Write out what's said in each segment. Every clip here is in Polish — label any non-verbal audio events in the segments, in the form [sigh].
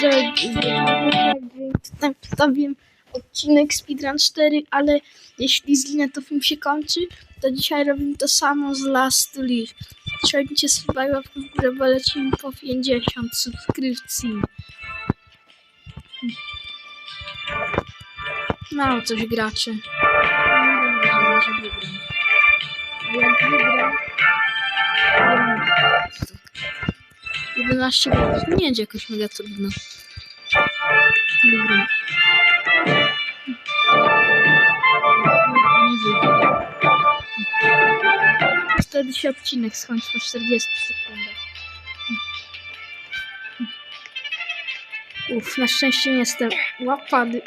Cześć, tutaj wstawiłem odcinek Speedrun 4, ale jeśli zginę, to film się kończy, to dzisiaj robimy to samo z Last Live. Trzymajcie sobie łapkę w górę, bo lecimy po 50 subskrypcji. Mało coś graczy. Może wygram. Jak wygram, 11 minut. Nie będzie jakoś mega trudno. Dobra. Nie wyjdzie. Wtedy się odcinek skończy po 40 sekundach. Uff, na szczęście nie jestem łapany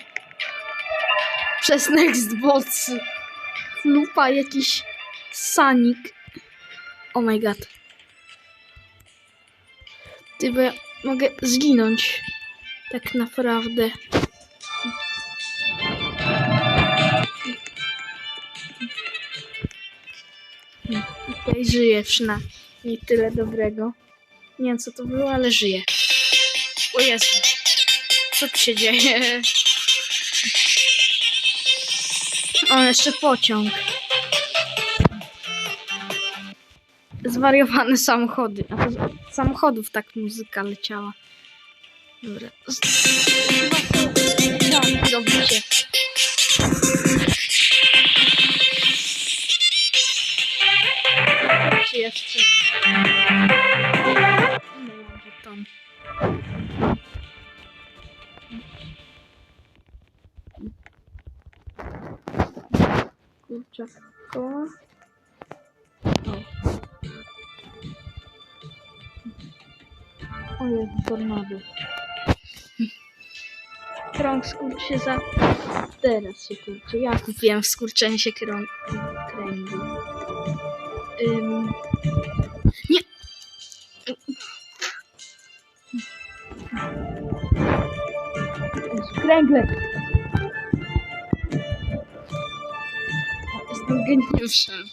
przez Nextboxy. Lupa jakiś sanik. Oh my god. Ty, bo ja mogę zginąć. Tak naprawdę. Okej, żyję przynajmniej. Nie tyle dobrego. Nie wiem co to było, ale żyję. O Jezu. Co tu się dzieje? O, jeszcze pociąg. Zwariowane samochody. A to z samochodów tak muzyka leciała. Dobra. Robicie? Czy jeszcze? Żeton? Kurczę. O Jezu, tornado. Krąg skurczy za... Teraz się kurczy. Ja kupiłem skurczenie się krąg... kręgu. Ym... Nie! Kręgle! Jestem geniuszem.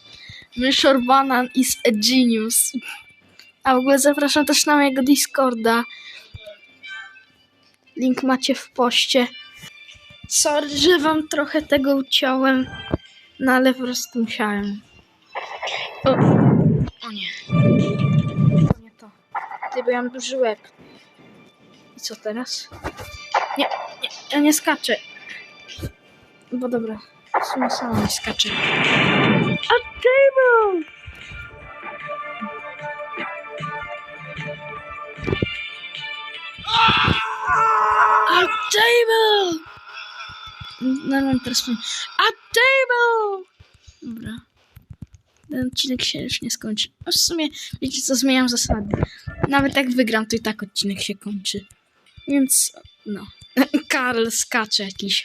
Myszor Banan is a genius. A w ogóle zapraszam też na mojego Discorda. Link macie w poście. Sorry, że wam trochę tego uciąłem, no ale po prostu musiałem. O, o nie. To nie to. Bo ja mam duży łeb. I co teraz? Nie, nie, ja nie skaczę. Bo dobra, w sumie sama nie skaczę. A table! Table! No, no teraz powiem. A table! Dobra. Ten odcinek się już nie skończy. A w sumie, wiecie co, zmieniam zasady. Nawet jak wygram, to i tak odcinek się kończy. Więc, no. [laughs] Karl skacze jakiś.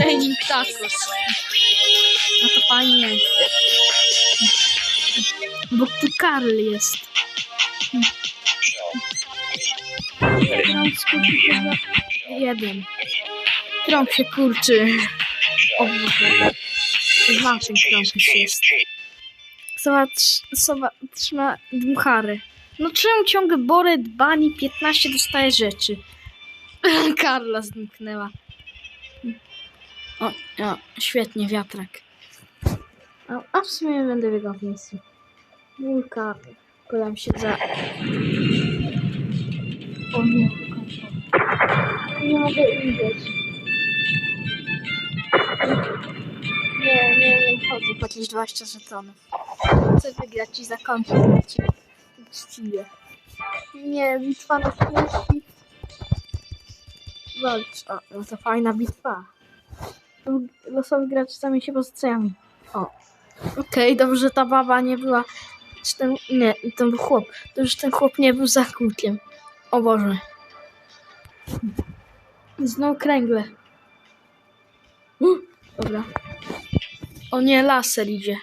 Training tacos. No to fajnie. Bo tu Karl jest. Jeden. Krąg się kurczy. Krąg już jest. Sowa, trz- sowa trzyma dmuchary. No czemu ciągle Boret, Bani 15 dostaje rzeczy? [laughs] Karla zniknęła. O, o, świetnie, wiatrak. A, a w sumie będę biegał w miejscu. Wulka. Podam się za... Nie, nie mogę iść. Nie, nie, nie chodzę po jakieś 20 żetonów. Chcę wygrać i zakończyć uczciwie. Nie, bitwa na śmierci. Walcz. O, no to fajna bitwa. Tu Losowi gracz sami się pozycjami. O. Okej, dobrze, że ta baba nie była. Czy ten. Nie, to był chłop. To już ten chłop nie był za kółkiem. O Boże. Znowu kręgle. Uh, [gasps] dobra. O nie, laser idzie.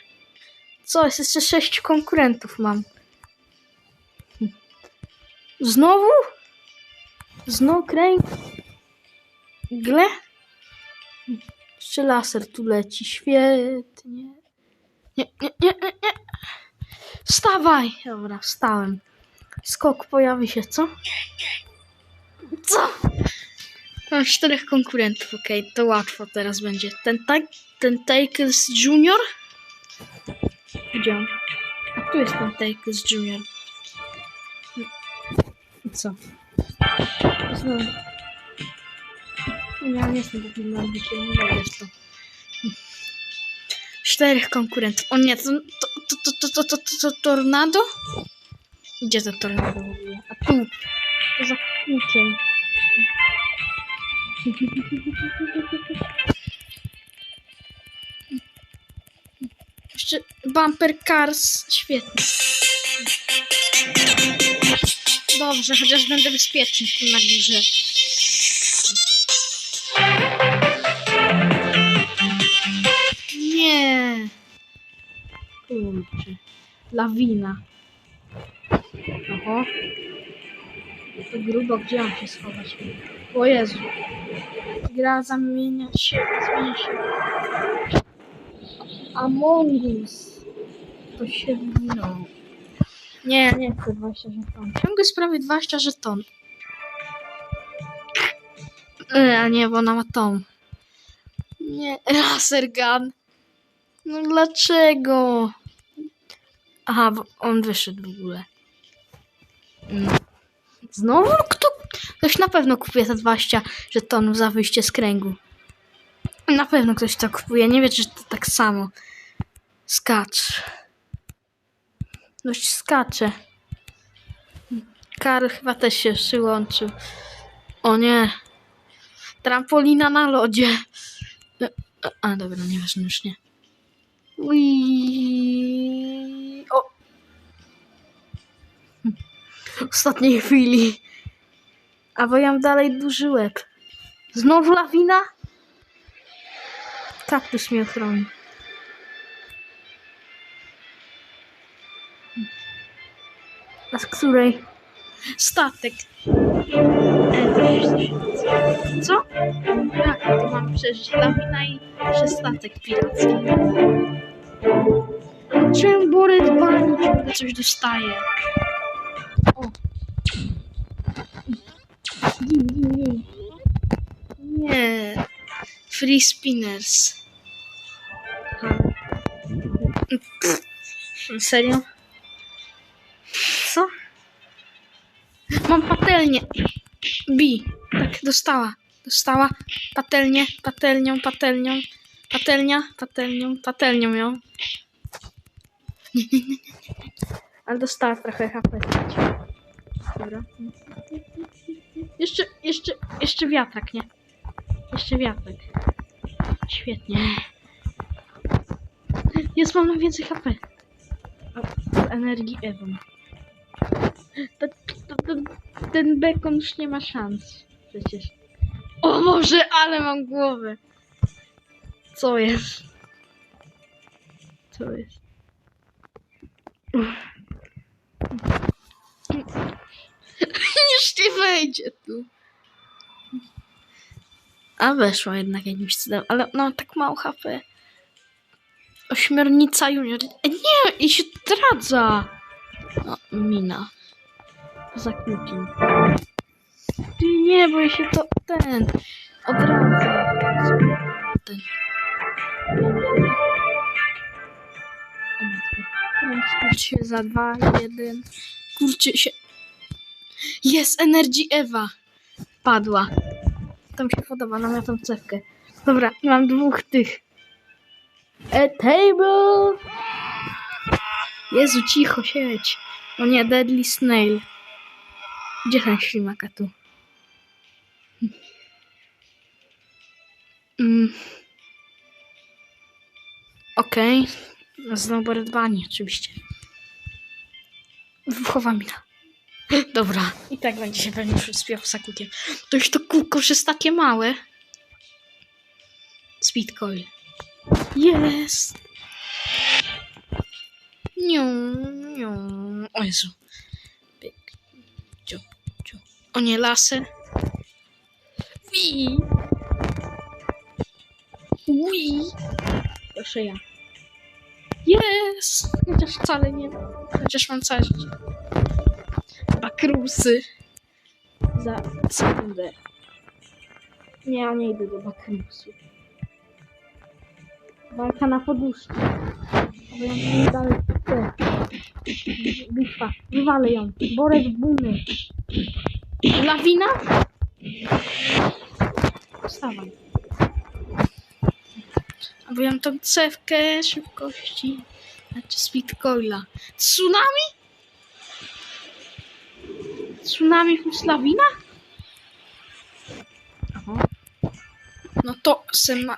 Co, jest jeszcze sześć konkurentów mam. Znowu? Znowu kręg? Gle? Hm. Jeszcze laser tu leci. Świetnie. Nie, nie, nie, nie, nie. Wstawaj! Dobra, wstałem. Skok pojawi się, co? Co? Mam czterech konkurentów, okej, to łatwo teraz będzie. Ten, tak, ten Takes Junior? Gdzie on? A tu jest ten Takes Junior. I co? Znowu. Ja nie jestem takim narbikiem, nie jest to. Czterech konkurentów. O nie, to, to, to, to, to, to, to, to tornado? Gdzie to tornado w? A tu. To za kółkiem. Jeszcze bumper cars. Świetnie. Dobrze, chociaż będę bezpieczny tu na górze. Nie. Kurczę. Lawina. Oho. To grubo, gdzie mam się schować? O Jezu. Gra zamienia się, zmienia się. Among Us. To się wywinął. Nie, nie chcę 20 żeton. Ciągle sprawie 20 żeton. E, a nie, bo ona ma tą. Nie, laser gun. No dlaczego? Aha, bo on wyszedł w ogóle. Mm. Znowu? Kto? Ktoś na pewno kupuje te 20 żetonów za wyjście z kręgu. Na pewno ktoś to kupuje. Nie wiecie, że to tak samo. Skacz. Dość skacze. Karl chyba też się przyłączył. O nie. Trampolina na lodzie. E, e, A, dobra, nieważne już nie. Ui. Ostatniej chwili. A bo ja mam dalej duży łeb. Znowu lawina? Kaktus mnie ochroni. A z której? Statek. Co? Jak to mam przeżyć? Lawina i przez statek piracki. Czemu Bory dbani ciągle coś dostaje? O. Gin, gin, gin. Nie. Free spinners. Ha. Serio? Co? Mam patelnię. Bi. Tak, dostała. Dostała. Patelnię, patelnią, patelnią. Patelnia, patelnią, patelnią ją. [laughs] Ale dostała trochę HP. Dobra. Jeszcze, jeszcze, jeszcze wiatrak, nie? Jeszcze wiatrak. Świetnie. Jest, mam więcej HP. O, energii to, ten bekon już nie ma szans. Przecież. O Boże, ale mam głowę. Co jest? Co jest? [laughs] Już nie wejdzie tu. A weszła jednak jakimś cudem, ale no tak mało HP. Ośmiornica junior. E, nie, i się zdradza. No, mina. Za kółkiem. Ty nie, bo się to ten odradza. Ten. O się za dwa, jeden. Kurczę się. Jest Energy Ewa. Padła. To mi się podoba, no miał tą cewkę. Dobra, mam dwóch tych. A table! Jezu, cicho, siedź. O nie, Deadly Snail. Gdzie ten ślimaka tu? Mm. Okej. Znowu Redbani, oczywiście. Wychowa mina. [laughs] Dobra. I tak będzie się pewnie przyspiał za kółkiem. To już to kółko już jest takie małe. Speed coil. Jest! Niu, niu. O Jezu. Pyk. Ciu, ciu. O nie, laser. Wii. Wii. Proszę ja. Jest! Chociaż wcale nie. Chociaż mam całe życie. Bakrusy. Za sekundę. Nie, ja nie idę do bakrusu. Walka na poduszki. Bo nie dalej chcę. Bitwa. Wywalę ją. Borek bumy. Lawina? Wstawaj. Albo mam tą cewkę szybkości. Znaczy speed coila. Tsunami? Tsunami plus lawina? No to se ma...